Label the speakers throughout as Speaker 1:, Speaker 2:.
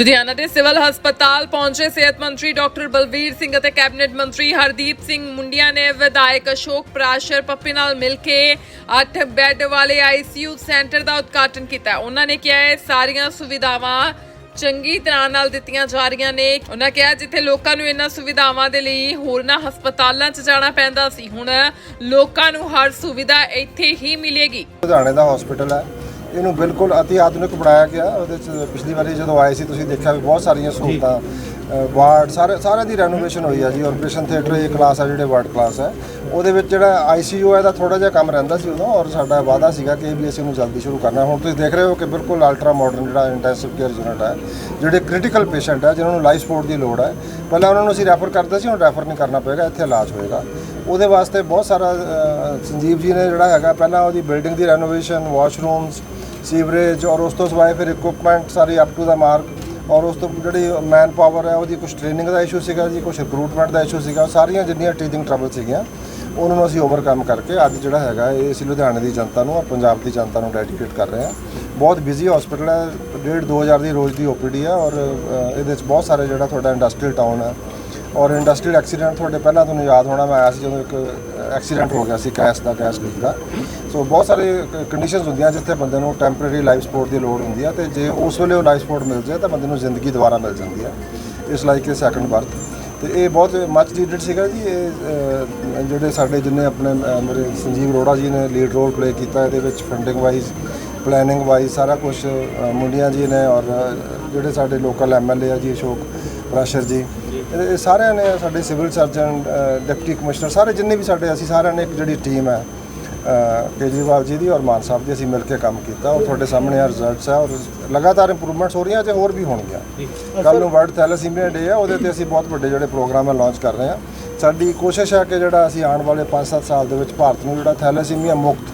Speaker 1: ਲੁਧਿਆਣਾ ਦੇ ਸਿਵਲ ਹਸਪਤਾਲ ਪਹੁੰਚੇ ਸਿਹਤ ਮੰਤਰੀ ਡਾਕਟਰ ਬਲਵੀਰ ਸਿੰਘ ਅਤੇ ਕੈਬਨਿਟ ਮੰਤਰੀ ਹਰਦੀਪ ਸਿੰਘ ਮੁੰਡਿਆ ਨੇ ਵਿਧਾਇਕ ਅਸ਼ੋਕ ਪ੍ਰਾਸ਼ਰ ਪੱਪੀ ਨਾਲ ਮਿਲ ਕੇ 8 ਬੈੱਡ ਵਾਲੇ ਆਈਸੀਯੂ ਸੈਂਟਰ ਦਾ ਉਦਘਾਟਨ ਕੀਤਾ। ਉਹਨਾਂ ਨੇ ਕਿਹਾ ਹੈ ਸਾਰੀਆਂ ਸੁਵਿਧਾਵਾਂ ਚੰਗੀ ਤਰ੍ਹਾਂ ਨਾਲ ਦਿੱਤੀਆਂ ਜਾ ਰਹੀਆਂ ਨੇ। ਉਹਨਾਂ ਕਿਹਾ ਜਿੱਥੇ ਲੋਕਾਂ ਨੂੰ ਇਹਨਾਂ ਸੁਵਿਧਾਵਾਂ ਦੇ ਲਈ ਹੋਰਨਾਂ ਹਸਪਤਾਲਾਂ 'ਚ ਜਾਣਾ ਪੈਂਦਾ ਸੀ, ਹੁਣ ਲੋਕਾਂ ਨੂੰ ਹਰ ਸੁਵਿਧਾ ਇੱਥੇ ਹੀ ਮਿਲੇਗੀ।
Speaker 2: ਲੁਧਿਆਣੇ ਦਾ ਹਸਪੀਟਲ ਹੈ। ਇਹਨੂੰ ਬਿਲਕੁਲ ਅਤੀ ਆਧੁਨਿਕ ਬਣਾਇਆ ਗਿਆ। ਉਹਦੇ ਚ ਪਿਛਲੀ ਵਾਰੀ ਜਦੋਂ ਆਏ ਸੀ ਤੁਸੀਂ ਦੇਖਿਆ ਵੀ ਬਹੁਤ ਸਾਰੀਆਂ ਸਹੂਲਤਾਂ ਵਾਰਡ ਸਾਰੇ ਸਾਰਿਆਂ ਦੀ ਰੈਨੋਵੇਸ਼ਨ ਹੋਈ ਆ ਜੀ। ਆਪਰੇਸ਼ਨ ਥੀਏਟਰ ਇਹ ਕਲਾਸ ਆ ਜਿਹੜੇ ਵਾਰਡ ਕਲਾਸ ਹੈ ਉਹਦੇ ਵਿੱਚ ਜਿਹੜਾ ਆਈਸੀਯੂ ਹੈ ਦਾ ਥੋੜਾ ਜਿਹਾ ਕੰਮ ਰਹਿੰਦਾ ਸੀ ਉਦੋਂ ਔਰ ਸਾਡਾ ਵਾਅਦਾ ਸੀਗਾ ਕਿ ਵੀ ਅਸੀਂ ਨੂੰ ਜਲਦੀ ਸ਼ੁਰੂ ਕਰਨਾ। ਹੁਣ ਤੁਸੀਂ ਦੇਖ ਰਹੇ ਹੋ ਕਿ ਬਿਲਕੁਲ ਅਲਟਰਾ ਮਾਡਰਨ ਜਿਹੜਾ ਇੰਟੈਂਸਿਵ ਕੇਅਰ ਯੂਨਿਟ ਹੈ ਜਿਹੜੇ ਕ੍ਰਿਟੀਕਲ ਪੇਸ਼ੈਂਟ ਹੈ ਜਿਨ੍ਹਾਂ ਨੂੰ ਲਾਈਫ ਸਪੋਰਟ ਦੀ ਲੋੜ ਹੈ ਪਹਿਲਾਂ ਉਹਨਾਂ ਨੂੰ ਅਸੀਂ ਰੈਫਰ ਕਰਦੇ ਸੀ ਹੁਣ ਰੈਫਰ ਨਹੀਂ ਕਰਨਾ ਪਏਗਾ ਇੱਥੇ ਇਲਾਜ ਹੋਏਗਾ। ਉਹਦੇ ਵਾਸਤੇ ਬਹੁਤ ਸਾਰਾ ਸੰਜੀਵ ਜੀ ਨੇ ਜਿਹੜਾ ਹੈਗਾ ਪਹਿਲਾਂ ਉਹਦੀ ਬਿਲਡਿੰਗ ਦੀ ਰੈਨੋਵੇਸ਼ਨ ਵਾਸ਼ਰੂਮਸ ਸੀਵਰੇਜ ਔਰ ਉਸ ਤੋਂ ਸਿਵਾਏ ਫਿਰ ਇਕਵਿਪਮੈਂਟ ਸਾਰੀ ਅਪ ਟੂ ਦਾ ਮਾਰਕ ਔਰ ਉਸ ਤੋਂ ਜਿਹੜੀ ਮੈਨ ਪਾਵਰ ਹੈ ਉਹਦੀ ਕੁਝ ਟ੍ਰੇਨਿੰਗ ਦਾ ਇਸ਼ੂ ਸੀਗਾ ਜੀ ਕੁਝ ਰਿਕਰੂਟਮੈਂਟ ਦਾ ਇਸ਼ੂ ਸੀਗਾ, ਸਾਰੀਆਂ ਜਿੰਨੀਆਂ ਟੀਚਿੰਗ ਟਰਬਲ ਸੀਗੀਆਂ, ਉਹਨਾਂ ਨੂੰ ਅਸੀਂ ਓਵਰਕਮ ਕਰਕੇ ਅੱਜ ਜਿਹੜਾ ਹੈਗਾ ਇਹ ਅਸੀਂ ਲੁਧਿਆਣੇ ਦੀ ਜਨਤਾ ਨੂੰ ਔਰ ਪੰਜਾਬ ਦੀ ਜਨਤਾ ਨੂੰ ਡੈਡੀਕੇਟ ਕਰ ਰਹੇ ਹਾਂ। ਬਹੁਤ ਬਿਜ਼ੀ ਹਸਪੀਟਲ ਹੈ, ਡੇਢ 2000 ਦੀ ਰੋਜ਼ ਦੀ ਓਪੀਡੀ ਹੈ ਔਰ ਇਹਦੇ ਵਿੱਚ ਬਹੁਤ ਸਾਰੇ ਜਿਹੜਾ ਤੁਹਾਡਾ ਇੰਡਸਟਰੀਅਲ ਟਾਊਨ ਹੈ ਔਰ ਇੰਡਸਟਰੀਅਲ ਐਕਸੀਡੈਂਟ ਤੁਹਾਡੇ ਪਹਿਲਾਂ ਤੁਹਾਨੂੰ ਯਾਦ ਹੋਣਾ, ਮੈਂ ਆਇਆ ਸੀ ਜਦੋਂ ਇੱਕ ਐਕਸੀਡੈਂਟ ਹੋ ਗਿਆ ਸੀ, ਕੈਸ ਦਾ, ਕੈਸ ਲੀਕ ਦਾ। ਸੋ ਬਹੁਤ ਸਾਰੇ ਕੰਡੀਸ਼ਨਸ ਹੁੰਦੀਆਂ ਜਿੱਥੇ ਬੰਦੇ ਨੂੰ ਟੈਂਪਰੇਰੀ ਲਾਈਫ ਸਪੋਰਟ ਦੀ ਲੋੜ ਹੁੰਦੀ ਹੈ ਤੇ ਜੇ ਉਸ ਵੇਲੇ ਉਹ ਲਾਈਫ ਸਪੋਰਟ ਮਿਲ ਜਾਏ ਤਾਂ ਬੰਦੇ ਨੂੰ ਜ਼ਿੰਦਗੀ ਦੁਬਾਰਾ ਮਿਲ ਜਾਂਦੀ ਹੈ ਇਸ ਲਾਈਕ ਇਹ ਸੈਕੰਡ ਬਰਥ ਤੇ ਇਹ ਬਹੁਤ ਮੱਚ ਨੀਡਡ ਸੀਗਾ ਜੀ, ਇਹ ਜਿਹੜੇ ਸਾਡੇ ਜਿੰਨੇ ਆਪਣੇ ਮੇਰੇ ਸੰਜੀਵ ਅਰੋੜਾ ਜੀ ਨੇ ਲੀਡ ਰੋਲ ਪਲੇ ਕੀਤਾ ਇਹਦੇ ਵਿੱਚ ਫੰਡਿੰਗ ਵਾਈਜ਼ ਪਲੈਨਿੰਗ ਵਾਈਜ਼ ਸਾਰਾ ਕੁਝ ਮੁੰਡਿਆਂ ਜੀ ਨੇ ਔਰ ਜਿਹੜੇ ਸਾਡੇ ਲੋਕਲ ਐਮਐਲਏ ਆ ਜੀ, ਅਸ਼ੋਕ ਪ੍ਰਾਸ਼ਰ ਜੀ ਇਹ ਸਾਰਿਆਂ ਨੇ ਸਾਡੇ ਸਿਵਲ ਸਰਜਨ ਡਿਪਟੀ ਕਮਿਸ਼ਨਰ ਸਾਰੇ ਜਿੰਨੇ ਵੀ ਸਾਡੇ ਅਸੀਂ ਸਾਰਿਆਂ ਨੇ ਇੱਕ ਜਿਹੜੀ ਟੀਮ ਹੈ ਕੇਜਰੀਵਾਲ ਜੀ ਦੀ ਔਰ ਮਾਨ ਸਾਹਿਬ ਦੀ ਅਸੀਂ ਮਿਲ ਕੇ ਕੰਮ ਕੀਤਾ। ਔਰ ਤੁਹਾਡੇ ਸਾਹਮਣੇ ਆ ਰਿਜ਼ਲਟਸ ਹੈ ਔਰ ਲਗਾਤਾਰ ਇੰਪਰੂਵਮੈਂਟਸ ਹੋ ਰਹੀਆਂ ਤੇ ਹੋਰ ਵੀ ਹੋਣਗੀਆਂ? ਕੱਲ ਨੂੰ ਵਰਲਡ ਥੈਲੇਸੀਮੀਆ ਡੇ ਹੈ ਉਹਦੇ ਤੇ ਅਸੀਂ ਬਹੁਤ ਵੱਡੇ ਜਿਹੜੇ ਪ੍ਰੋਗਰਾਮ ਹੈ ਲਾਂਚ ਕਰ ਰਹੇ ਹਾਂ। ਸਾਡੀ ਕੋਸ਼ਿਸ਼ ਹੈ ਕਿ ਜਿਹੜਾ ਅਸੀਂ ਆਉਣ ਵਾਲੇ 5-7 ਸਾਲ ਦੇ ਵਿੱਚ ਭਾਰਤ ਨੂੰ ਜਿਹੜਾ ਥੈਲੇਸੀਮੀਆ ਮੁਕਤ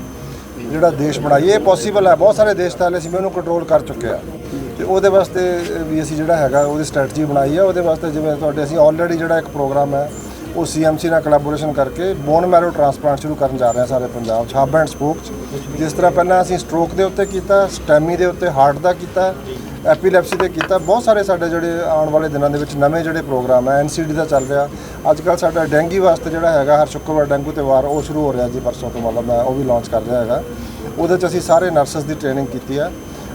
Speaker 2: ਜਿਹੜਾ ਦੇਸ਼ ਬਣਾਈਏ ਇਹ ਪੋਸੀਬਲ ਹੈ। ਬਹੁਤ ਸਾਰੇ ਦੇਸ਼ ਥੈਲੇਸੀਮੀਆ ਉਹਨੂੰ ਕੰਟਰੋਲ ਕਰ ਚੁੱਕੇ ਆ। ਤੇ ਉਹਦੇ ਵਾਸਤੇ ਵੀ ਅਸੀਂ ਜਿਹੜਾ ਹੈਗਾ, ਉਹਦੀ ਸਟ੍ਰੈਟਜੀ ਬਣਾਈ ਹੈ ਉਹਦੇ ਵਾਸਤੇ ਜਿਵੇਂ ਤੁਹਾਡੇ ਅਸੀਂ ਆਲਰੇਡੀ ਜਿਹੜਾ ਇੱਕ ਪ੍ਰੋਗਰਾਮ ਹੈ, ਉਹ ਸੀਐਮਸੀ ਨਾਲ ਕੋਲੈਬੋਰੇਸ਼ਨ ਕਰਕੇ ਬੋਨ ਮੈਰੋ ਟ੍ਰਾਂਸਪਲਾਂਟ ਸ਼ੁਰੂ ਕਰਨ ਜਾ ਰਹੇ ਹਾਂ ਸਾਰੇ ਪੰਜਾਬ 'ਚ ਹੱਬ ਐਂਡ ਸਪੋਕ 'ਚ। ਜਿਸ ਤਰ੍ਹਾਂ ਪਹਿਲਾਂ ਅਸੀਂ ਸਟ੍ਰੋਕ ਦੇ ਉੱਤੇ ਕੀਤਾ ਸਟੈਮੀ ਦੇ ਉੱਤੇ ਹਾਰਟ ਦਾ ਕੀਤਾ ਐਪੀਲੈਪਸੀ ਤੇ ਕੀਤਾ। ਬਹੁਤ ਸਾਰੇ ਸਾਡੇ ਜਿਹੜੇ ਆਉਣ ਵਾਲੇ ਦਿਨਾਂ ਦੇ ਵਿੱਚ ਨਵੇਂ ਜਿਹੜੇ ਪ੍ਰੋਗਰਾਮ ਹੈ ਐਨਸੀਡੀ ਦਾ ਚੱਲ ਰਿਹਾ। ਅੱਜ ਕੱਲ ਸਾਡਾ ਡੈਂਗੀ ਵਾਸਤੇ ਜਿਹੜਾ ਹੈਗਾ, ਹਰ ਸ਼ੁੱਕਰਵਾਰ ਡੈਂਗੂ ਤੇ ਵਾਰ ਉਹ ਸ਼ੁਰੂ ਹੋ ਰਿਹਾ ਜੀ ਪਰਸੋਂ ਤੋਂ ਮਤਲਬ ਮੈਂ ਉਹ ਵੀ ਲਾਂਚ ਕਰ ਰਿਹਾ ਹੈਗਾ। ਉਹਦੇ 'ਚ ਅਸੀਂ ਸਾਰੇ ਨਰਸਸ ਦੀ ਟ੍ਰੇਨਿੰਗ ਕੀਤੀ ਹੈ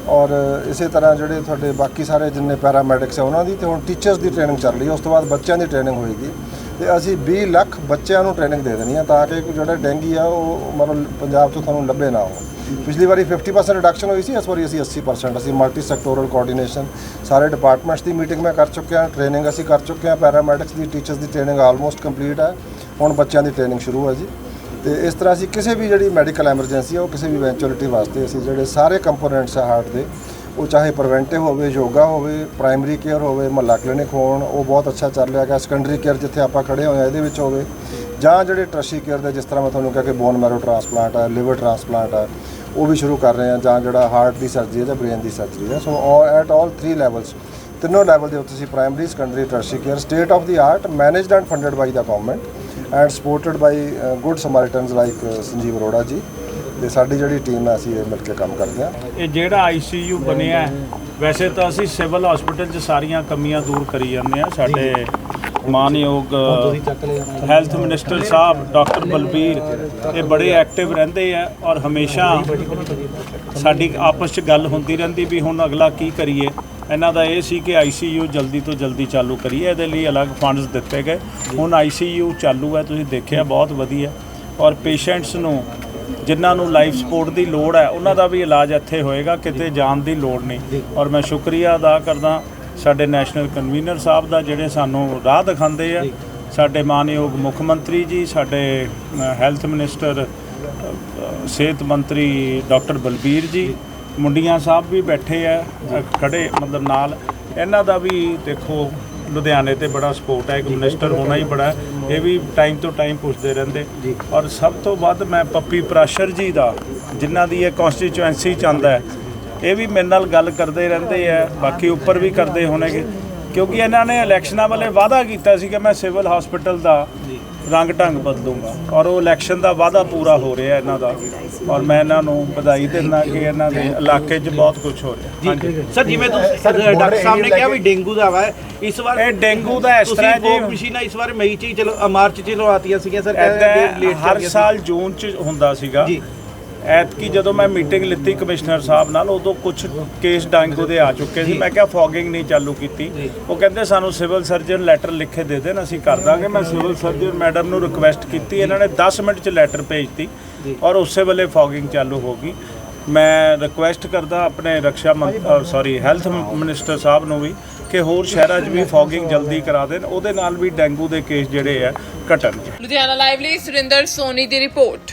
Speaker 2: ਔਰ ਇਸੇ ਤਰ੍ਹਾਂ ਜਿਹੜੇ ਤੁਹਾਡੇ ਬਾਕੀ ਸਾਰੇ ਜਿੰਨੇ ਪੈਰਾਮੈਡਿਕਸ ਆ, ਉਹਨਾਂ ਦੀ ਤੇ ਹੁਣ ਟੀਚਰਸ ਦੀ ਟ੍ਰੇਨਿੰਗ ਚੱਲ ਰਹੀ ਹੈ ਉਸ ਤੋਂ ਬਾਅਦ ਬੱਚਿਆਂ ਦੀ ਟ੍ਰੇਨਿੰਗ ਹੋਏਗੀ। ਤੇ ਅਸੀਂ 20 ਲੱਖ ਬੱਚਿਆਂ ਨੂੰ ਟ੍ਰੇਨਿੰਗ ਦੇ ਦੇਣੀ ਹੈ ਤਾਂ ਕਿ ਜਿਹੜਾ ਡੈਂਗੀ ਆ, ਉਹ ਮਤਲਬ ਪੰਜਾਬ ਤੋਂ ਤੁਹਾਨੂੰ ਲੱਭੇ ਨਾ ਹੋ ਪਿਛਲੀ ਵਾਰੀ 50% ਰਿਡਕਸ਼ਨ ਹੋਈ ਸੀ, ਇਸ ਵਾਰੀ ਅਸੀਂ 80% ਅਸੀਂ ਮਲਟੀ ਸੈਕਟੋਰਲ ਕੋਆਰਡੀਨੇਸ਼ਨ ਸਾਰੇ ਡਿਪਾਰਟਮੈਂਟਸ ਦੀ ਮੀਟਿੰਗ ਮੈਂ ਕਰ ਚੁੱਕਿਆ ਟ੍ਰੇਨਿੰਗ ਅਸੀਂ ਕਰ ਚੁੱਕੇ ਹਾਂ ਪੈਰਾਮੈਡਿਕਸ ਦੀ ਟੀਚਰਸ ਦੀ ਟ੍ਰੇਨਿੰਗ ਆਲਮੋਸਟ ਕੰਪਲੀਟ ਹੈ, ਹੁਣ ਬੱਚਿਆਂ ਦੀ ਟ੍ਰੇਨਿੰਗ ਸ਼ੁਰੂ ਹੈ ਜੀ। ਤੇ ਇਸ ਤਰ੍ਹਾਂ ਅਸੀਂ ਕਿਸੇ ਵੀ ਜਿਹੜੀ ਮੈਡੀਕਲ ਐਮਰਜੈਂਸੀ ਹੈ, ਉਹ ਕਿਸੇ ਵੀ ਇਵੈਂਚੁਅਲਿਟੀ ਵਾਸਤੇ ਅਸੀਂ ਜਿਹੜੇ ਸਾਰੇ ਕੰਪੋਨੈਂਟਸ ਆ ਹਾਰਟ ਦੇ, ਉਹ ਚਾਹੇ ਪ੍ਰੀਵੈਂਟਿਵ ਹੋਵੇ ਯੋਗਾ ਹੋਵੇ ਪ੍ਰਾਇਮਰੀ ਕੇਅਰ ਹੋਵੇ, ਮਹੱਲਾ ਕਲੀਨਿਕ ਹੋਣ, ਉਹ ਬਹੁਤ ਅੱਛਾ ਚੱਲ ਰਿਹਾ ਹੈਗਾ ਸੈਕੰਡਰੀ ਕੇਅਰ ਜਿੱਥੇ ਆਪਾਂ ਖੜੇ ਹੋਏ ਆ ਇਹਦੇ ਵਿੱਚ ਹੋਵੇ, ਜਾਂ ਜਿਹੜੇ ਟਰਸ਼ੀ ਕੇਅਰ ਦੇ, ਜਿਸ ਤਰ੍ਹਾਂ ਮੈਂ ਤੁਹਾਨੂੰ ਕਿਹਾ ਕਿ ਬੋਨ ਮੈਰੋ ਟ੍ਰਾਂਸਪਲਾਂਟ ਹੈ ਲਿਵਰ ਟ੍ਰਾਂਸਪਲਾਂਟ ਹੈ ਉਹ ਵੀ ਸ਼ੁਰੂ ਕਰ ਰਹੇ ਹਾਂ ਜਾਂ ਜਿਹੜਾ ਹਾਰਟ ਦੀ ਸਰਜਰੀ ਹੈ ਜਾਂ ਬ੍ਰੇਨ ਦੀ ਸਰਜਰੀ ਹੈ। ਸੋ ਐਟ ਆਲ 3 ਲੈਵਲਸ ਤਿੰਨੋਂ ਲੈਵਲ ਦੇ ਉੱਤੇ ਅਸੀਂ primary secondary tertiary care state of the art managed and funded by the government and supported by good Samaritans like Sanjeev Arora ji ਤੇ ਸਾਡੀ ਜਿਹੜੀ ਟੀਮ ਹੈ, ਅਸੀਂ ਇਹ ਮਿਲ ਕੇ ਕੰਮ ਕਰਦੇ ਹਾਂ
Speaker 3: ਇਹ ਜਿਹੜਾ ਆਈਸੀਯੂ ਬਣਿਆ ਵੈਸੇ ਤਾਂ ਅਸੀਂ ਸਿਵਲ ਹਸਪੀਟਲ 'ਚ ਸਾਰੀਆਂ ਕਮੀਆਂ ਦੂਰ ਕਰੀ ਜਾਂਦੇ ਆ ਸਾਡੇ ਮਾਨਯੋਗ ਹੈਲਥ ਮਿਨਿਸਟਰ ਸਾਹਿਬ ਡਾਕਟਰ ਬਲਬੀਰ ਇਹ ਬੜੇ ਐਕਟਿਵ ਰਹਿੰਦੇ ਆ ਔਰ ਹਮੇਸ਼ਾ ਸਾਡੀ ਆਪਸ 'ਚ ਗੱਲ ਹੁੰਦੀ ਰਹਿੰਦੀ ਵੀ ਹੁਣ ਅਗਲਾ ਕੀ ਕਰੀਏ। ਇਹਨਾਂ ਦਾ ਇਹ ਸੀ ਕਿ ਆਈਸੀਯੂ ਜਲਦੀ ਤੋਂ ਜਲਦੀ ਚਾਲੂ ਕਰੀਏ। ਇਹਦੇ ਲਈ ਅਲੱਗ ਫੰਡਸ ਦਿੱਤੇ ਗਏ। ਹੁਣ ਆਈਸੀਯੂ ਚਾਲੂ ਹੈ ਤੁਸੀਂ ਦੇਖਿਆ ਬਹੁਤ ਵਧੀਆ। ਔਰ ਪੇਸ਼ੈਂਟਸ ਨੂੰ ਜਿਨ੍ਹਾਂ ਨੂੰ ਲਾਈਫ ਸਪੋਰਟ ਦੀ ਲੋੜ ਹੈ ਉਹਨਾਂ ਦਾ ਵੀ ਇਲਾਜ ਇੱਥੇ ਹੋਏਗਾ ਕਿਤੇ ਜਾਣ ਦੀ ਲੋੜ ਨਹੀਂ। ਔਰ ਮੈਂ ਸ਼ੁਕਰੀਆ ਅਦਾ ਕਰਦਾ ਸਾਡੇ ਨੈਸ਼ਨਲ ਕਨਵੀਨਰ ਸਾਹਿਬ ਦਾ ਜਿਹੜੇ ਸਾਨੂੰ ਰਾਹ ਦਿਖਾਉਂਦੇ ਆ ਸਾਡੇ ਮਾਨਯੋਗ ਮੁੱਖ ਮੰਤਰੀ ਜੀ ਸਾਡੇ ਹੈਲਥ ਮਿਨਿਸਟਰ ਸਿਹਤ ਮੰਤਰੀ ਡਾਕਟਰ ਬਲਬੀਰ ਜੀ ਮੁੰਡੀਆਂ ਸਾਹਿਬ ਵੀ ਬੈਠੇ ਆ ਖੜੇ ਮਤਲਬ ਨਾਲ। ਇਹਨਾਂ ਦਾ ਵੀ ਦੇਖੋ ਲੁਧਿਆਣੇ ਤੇ ਬੜਾ ਸਪੋਰਟ ਹੈ ਇੱਕ ਮਿਨਿਸਟਰ ਹੋਣਾ ਹੀ ਬੜਾ। ਇਹ ਵੀ ਟਾਈਮ ਤੋਂ ਟਾਈਮ ਪੁੱਛਦੇ ਰਹਿੰਦੇ। ਔਰ ਸਭ ਤੋਂ ਵੱਧ ਮੈਂ ਪੱਪੀ ਪ੍ਰਾਸ਼ਰ ਜੀ ਦਾ ਜਿਨ੍ਹਾਂ ਦੀ ਇਹ ਕਨਸਟੀਚੁਐਂਸੀ ਚਾਹੁੰਦਾ ਹੈ ਇਹ ਵੀ ਮੇਰੇ ਨਾਲ ਗੱਲ ਕਰਦੇ ਰਹਿੰਦੇ ਆ ਬਾਕੀ ਉੱਪਰ ਵੀ ਕਰਦੇ ਹੋਣਗੇ। ਕਿਉਂਕਿ ਇਹਨਾਂ ਨੇ ਇਲੈਕਸ਼ਨਾਂ ਵੇਲੇ ਵਾਅਦਾ ਕੀਤਾ ਸੀ ਕਿ ਮੈਂ ਸਿਵਲ ਹਸਪੀਟਲ ਦਾ ਰੰਗ ਢੰਗ ਬਦਲੂੰਗਾ। ਔਰ ਉਹ ਇਲੈਕਸ਼ਨ ਦਾ ਵਾਅਦਾ ਪੂਰਾ ਹੋ ਰਿਹਾ ਇਹਨਾਂ ਦਾ। ਔਰ ਮੈਂ ਇਹਨਾਂ ਨੂੰ ਵਧਾਈ ਦਿੰਦਾ ਕਿ ਇਹਨਾਂ ਦੇ ਇਲਾਕੇ 'ਚ ਬਹੁਤ ਕੁਝ ਹੋ ਰਿਹਾ।
Speaker 4: ਜੀ ਸਰ ਜਿਵੇਂ ਤੁਸੀਂ ਡਾਕਟਰ ਸਾਹਿਬ ਨੇ ਕਿਹਾ ਵੀ ਡੇਂਗੂ ਦਾ ਵਾ ਇਸ ਵਾਰ
Speaker 3: ਇਹ ਡੇਂਗੂ ਦਾ ਇਸ ਤਰ੍ਹਾਂ
Speaker 4: ਤੁਸੀਂ
Speaker 3: ਜੀ
Speaker 4: ਮਸ਼ੀਨਾਂ ਇਸ ਵਾਰ ਮਈ ਚ ਹੀ ਚਲੋ ਮਾਰਚ ਚ ਹੀ ਲਵਾਤੀਆਂ ਸੀਗੀਆਂ ਸਰ
Speaker 3: ਹਰ ਸਾਲ ਜੂਨ 'ਚ ਹੁੰਦਾ ਸੀਗਾ।
Speaker 4: ਜੀ।
Speaker 3: ਐਤਕੀ ਜਦੋਂ ਮੈਂ ਮੀਟਿੰਗ ਲਿੱਤੀ ਕਮਿਸ਼ਨਰ ਸਾਹਿਬ ਨਾਲ ਉਦੋਂ ਕੁਝ ਕੇਸ ਡੇਂਗੂ ਦੇ ਆ ਚੁੱਕੇ ਸੀ। ਮੈਂ ਕਿਹਾ ਫੌਗਿੰਗ ਨਹੀਂ ਚਾਲੂ ਕੀਤੀ। ਉਹ ਕਹਿੰਦੇ ਸਾਨੂੰ ਸਿਵਲ ਸਰਜਨ ਲੈਟਰ ਲਿਖ ਕੇ ਦੇ ਦੇਣ ਅਸੀਂ ਕਰ ਦਾਂਗੇ। ਮੈਂ ਸਿਵਲ ਸਰਜਨ ਮੈਡਮ ਨੂੰ ਰਿਕੁਐਸਟ ਕੀਤੀ। ਇਹਨਾਂ ਨੇ 10 ਮਿੰਟ 'ਚ ਲੈਟਰ ਭੇਜਤੀ ਔਰ ਉਸੇ ਵੇਲੇ ਫੌਗਿੰਗ ਚਾਲੂ ਹੋ ਗਈ। ਮੈਂ ਰਿਕੁਐਸਟ ਕਰਦਾ ਆਪਣੇ ਰੱਖਿਆ ਸੌਰੀ ਹੈਲਥ ਮਿਨਿਸਟਰ ਸਾਹਿਬ ਨੂੰ ਵੀ ਕਿ ਹੋਰ ਸ਼ਹਿਰਾਂ 'ਚ ਵੀ ਫੌਗਿੰਗ ਜਲਦੀ ਕਰਾ ਦੇਣ। ਉਹਦੇ ਨਾਲ ਵੀ ਡੇਂਗੂ ਦੇ ਕੇਸ ਜਿਹੜੇ ਆ ਘਟਣਗੇ।
Speaker 1: ਲੁਧਿਆਣਾ ਲਾਈਵ ਲਈ ਸੁਰਿੰਦਰ ਸੋਨੀ ਦੀ ਰਿਪੋਰਟ।